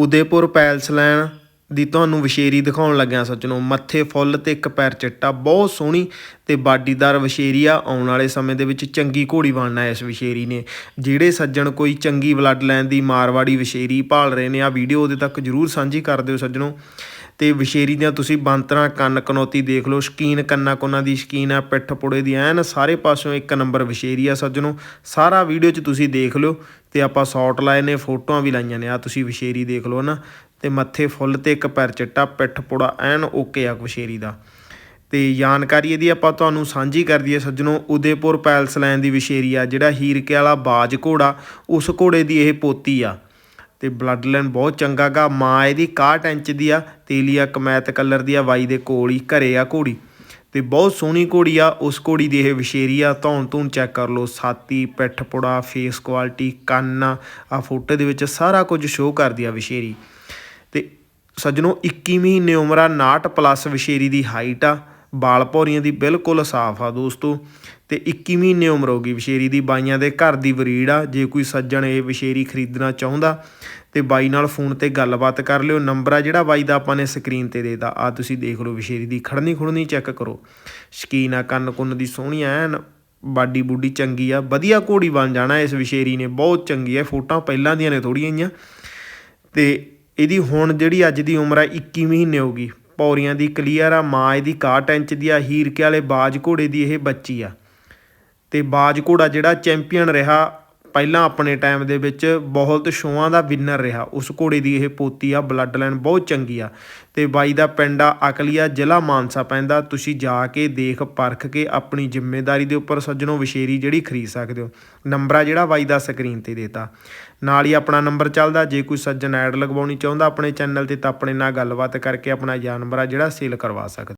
Udaipur palace ਲੈਣ ਦੀ ਤੁਹਾਨੂੰ ਵਿਸ਼ੇਰੀ ਦਿਖਾਉਣ ਲੱਗਿਆ ਸੱਜਣੋ, ਮੱਥੇ ਫੁੱਲ ਤੇ ਇੱਕ ਪੈਰ ਚਿੱਟਾ, ਬਹੁਤ ਸੋਹਣੀ ਤੇ ਬਾਡੀਦਾਰ ਵਿਸ਼ੇਰੀ ਆ। ਆਉਣ ਵਾਲੇ ਸਮੇਂ ਦੇ ਵਿੱਚ ਚੰਗੀ ਘੋੜੀ ਬਣਨਾ ਇਸ ਵਿਸ਼ੇਰੀ ਨੇ। ਜਿਹੜੇ ਸੱਜਣ ਕੋਈ ਚੰਗੀ ਬਲੱਡ ਲਾਈਨ ਦੀ ਮਾਰਵਾੜੀ ਵਿਸ਼ੇਰੀ ਭਾਲ ਰਹੇ ਨੇ ਆ ਵੀਡੀਓ ਉਹਦੇ ਤੱਕ ਜਰੂਰ ਸਾਂਝੀ ਕਰ ਦਿਓ ਸੱਜਣੋ। ਤੇ ਵਿਸ਼ੇਰੀ ਦੀਆਂ ਤੁਸੀਂ ਬਾਂਤਰਾਂ, ਕੰਨ ਕਨੌਤੀ ਦੇਖ ਲਓ, ਸ਼ਕੀਨ ਕੰਨਾ ਕੋਨਾ ਦੀ, ਸ਼ਕੀਨ ਆ ਪਿੱਠ ਪੁੜੇ ਦੀ, ਐਨ ਸਾਰੇ ਪਾਸਿਓਂ ਇੱਕ ਨੰਬਰ ਵਿਸ਼ੇਰੀ ਆ ਸੱਜਣੋ। ਸਾਰਾ ਵੀਡੀਓ 'ਚ ਤੁਸੀਂ ਦੇਖ ਲਿਓ ਤੇ ਆਪਾਂ ਸ਼ਾਰਟ ਲਾਏ ਨੇ, ਫੋਟੋਆਂ ਵੀ ਲਾਈਆਂ ਨੇ ਆ ਤੁਸੀਂ ਵਿਸ਼ੇਰੀ ਦੇਖ ਲਓ ਨਾ ਤੇ ਮੱਥੇ ਫੁੱਲ ਤੇ ਇੱਕ ਪੈਰ ਚਿੱਟਾ, ਪਿੱਠ ਪੁੜਾ, ਐਨ ਓਕੇ ਆ ਵਿਸ਼ੇਰੀ ਦਾ। ਤੇ ਜਾਣਕਾਰੀ ਇਹਦੀ ਆਪਾਂ ਤੁਹਾਨੂੰ ਸਾਂਝੀ ਕਰ ਦਈਏ ਸੱਜਣੋ, ਉਦੇਪੁਰ ਪੈਲਸ ਲੈਣ ਦੀ ਵਿਸ਼ੇਰੀ ਆ, ਜਿਹੜਾ ਹੀਰਕੇ ਵਾਲਾ ਬਾਜ ਘੋੜਾ, ਉਸ ਘੋੜੇ ਦੀ ਇਹ ਪੋਤੀ ਆ। ਤੇ ਬਲੱਡ ਲਾਈਨ ਬਹੁਤ ਚੰਗਾ ਗਾ। ਮਾਂ ਇਹਦੀ 61 ਇੰਚ ਦੀ ਆ ਤੇਲੀਆ ਕਮੈਤ ਕਲਰ ਦੀ ਆ, ਵਾਈ ਦੇ ਕੋਲ ਹੀ ਘਰੇ ਆ ਘੋੜੀ। ਤੇ ਬਹੁਤ ਸੋਹਣੀ ਘੋੜੀ ਆ, ਉਸ ਘੋੜੀ ਦੀ ਇਹ ਵਿਸ਼ੇਰੀ ਆ, ਧੌਣ ਧੂਣ ਚੈੱਕ ਕਰ ਲਓ, ਸਾਤੀ, ਪਿੱਠ ਪੁੜਾ ਫੇਸ ਕੁਆਲਿਟੀ ਕੰਨ ਆ ਫੋਟੋ ਦੇ ਵਿੱਚ ਸਾਰਾ ਕੁਝ ਸ਼ੋਅ ਕਰਦੀ ਆ ਵਿਸ਼ੇਰੀ। ਤੇ ਸੱਜਣੋ 21 ਮਹੀਨੇ ਉਮਰ ਆ 59 ਪਲੱਸ ਵਿਸ਼ੇਰੀ ਦੀ ਹਾਈਟ ਆ। ਬਾਲ ਭੌਰੀਆਂ ਦੀ ਬਿਲਕੁਲ ਸਾਫ਼ ਆ ਦੋਸਤੋ। ਤੇ 21 ਮਹੀਨੇ ਉਮਰ ਹੋ ਗਈ ਵਿਸ਼ੇਰੀ ਦੀ, ਬਾਈਆਂ ਦੇ ਘਰ ਦੀ ਵਰੀੜ ਆ। ਜੇ ਕੋਈ ਸੱਜਣ ਇਹ ਵਿਸ਼ੇਰੀ ਖਰੀਦਣਾ ਚਾਹੁੰਦਾ, ਤੇ ਬਾਈ ਨਾਲ ਫੋਨ ਤੇ ਗੱਲਬਾਤ ਕਰ ਲਿਓ। ਨੰਬਰ ਆ ਜਿਹੜਾ ਬਾਈ ਦਾ ਆਪਾਂ ਨੇ ਸਕਰੀਨ ਤੇ ਦੇਤਾ। ਆ ਤੁਸੀਂ ਦੇਖ ਲਓ ਵਿਸ਼ੇਰੀ ਦੀ ਖੜਨੀ ਖੁੜਨੀ, ਚੈੱਕ ਕਰੋ। ਸ਼ਕੀਨ ਆ, ਕੰਨ ਕੁੰਨ ਦੀ ਸੋਹਣੀ ਐਨ ਬਾਡੀ ਬੂਡੀ ਚੰਗੀ ਆ। ਵਧੀਆ ਘੋੜੀ ਬਣ ਜਾਣਾ ਇਸ ਵਿਸ਼ੇਰੀ ਨੇ। ਬਹੁਤ ਚੰਗੀ ਆ। ਫੋਟਾਂ ਪਹਿਲਾਂ ਦੀਆਂ ਨੇ ਥੋੜੀਆਂ ਜੀਆਂ ਤੇ ਇਹਦੀ ਹੁਣ ਜਿਹੜੀ ਅੱਜ ਦੀ ਉਮਰ ਆ 21 ਮਹੀਨੇ ਹੋ ਗਈ। ਪੌਰੀਆਂ ਦੀ ਕਲੀਅਰ ਆ, ਮਾਂ ਇਹਦੀ 61 ਇੰਚ ਦੀ ਆ ਹੀਰਕੇ ਵਾਲੇ ਬਾਜ ਘੋੜੇ ਦੀ ਇਹ ਬੱਚੀ ਆ। ਤੇ ਬਾਜ ਘੋੜਾ ਜਿਹੜਾ ਚੈਂਪੀਅਨ ਰਿਹਾ ਪਹਿਲਾਂ ਆਪਣੇ ਟਾਈਮ ਦੇ ਵਿੱਚ ਬਹੁਤ ਸ਼ੋਆਂ ਦਾ ਵਿਨਰ ਰਿਹਾ। ਉਸ ਘੋੜੇ ਦੀ ਇਹ ਪੋਤੀ ਆ ਬਲੱਡ ਲਾਈਨ ਬਹੁਤ ਚੰਗੀ ਆ। ਤੇ ਬਾਈ ਦਾ ਪਿੰਡ ਆ, ਅਕਲੀਆ, ਜ਼ਿਲ੍ਹਾ ਮਾਨਸਾ ਪੈਂਦਾ। ਤੁਸੀਂ ਜਾ ਕੇ ਦੇਖ, ਪਰਖ ਕੇ ਆਪਣੀ ਜ਼ਿੰਮੇਵਾਰੀ ਦੇ ਉੱਪਰ ਸੱਜਣੋ ਵਿਸ਼ੇਰੀ ਜਿਹੜੀ ਖਰੀਦ ਸਕਦੇ ਹੋ। ਨੰਬਰ ਆ ਜਿਹੜਾ ਬਾਈ ਦਾ ਸਕਰੀਨ ਤੇ ਦੇਤਾ। ਨਾਲ ਹੀ ਆਪਣਾ ਨੰਬਰ ਚੱਲਦਾ। ਜੇ ਕੋਈ ਸੱਜਣ ਐਡ ਲਗਵਾਉਣੀ ਚਾਹੁੰਦਾ ਆਪਣੇ ਚੈਨਲ ਤੇ ਤਾਂ ਆਪਣੇ ਨਾਲ ਗੱਲਬਾਤ ਕਰਕੇ ਆਪਣਾ ਜਾਨਵਰ ਆ ਜਿਹੜਾ ਸੇਲ ਕਰਵਾ ਸਕਦਾ।